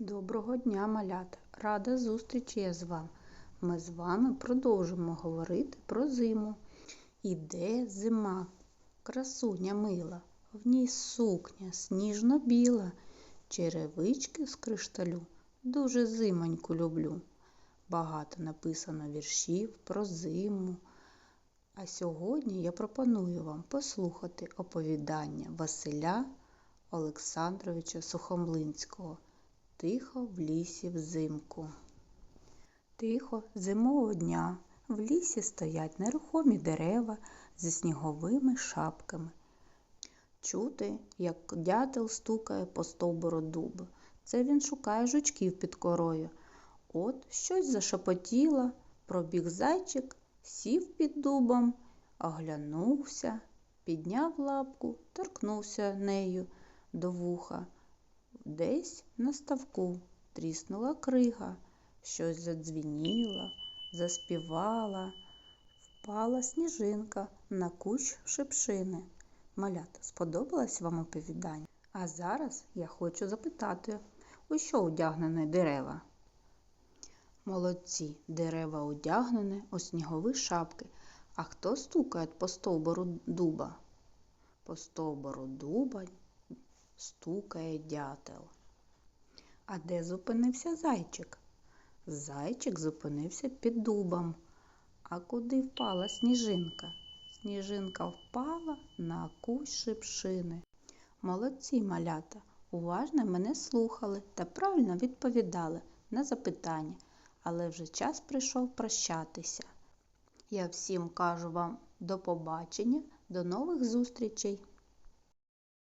Доброго дня, малята! Рада зустрічі я з вами. Ми з вами продовжимо говорити про зиму. Іде зима, красуня мила, в ній сукня сніжно-біла, черевички з кришталю, дуже зимоньку люблю. Багато написано віршів про зиму. А сьогодні я пропоную вам послухати оповідання Василя Олександровича Сухомлинського. Тихо в лісі взимку. Тихо зимового дня в лісі стоять нерухомі дерева зі сніговими шапками. Чути, як дятел стукає по стовбуру дуба. Це він шукає жучків під корою. От щось зашепотіло, пробіг зайчик, сів під дубом, оглянувся, підняв лапку, торкнувся нею до вуха. Десь на ставку тріснула крига, щось задзвініло, заспівала, впала сніжинка на кущ шипшини. Малята, сподобалось вам оповідання? А зараз я хочу запитати, у що одягнені дерева? Молодці, дерева одягнені у снігові шапки. А хто стукає по стовбуру дуба? По стовбуру дуба стукає дятел. А де зупинився зайчик? Зайчик зупинився під дубом. А куди впала сніжинка? Сніжинка впала на кущ шипшини. Молодці малята, уважно мене слухали та правильно відповідали на запитання, але вже час прийшов прощатися. Я всім кажу вам до побачення, до нових зустрічей!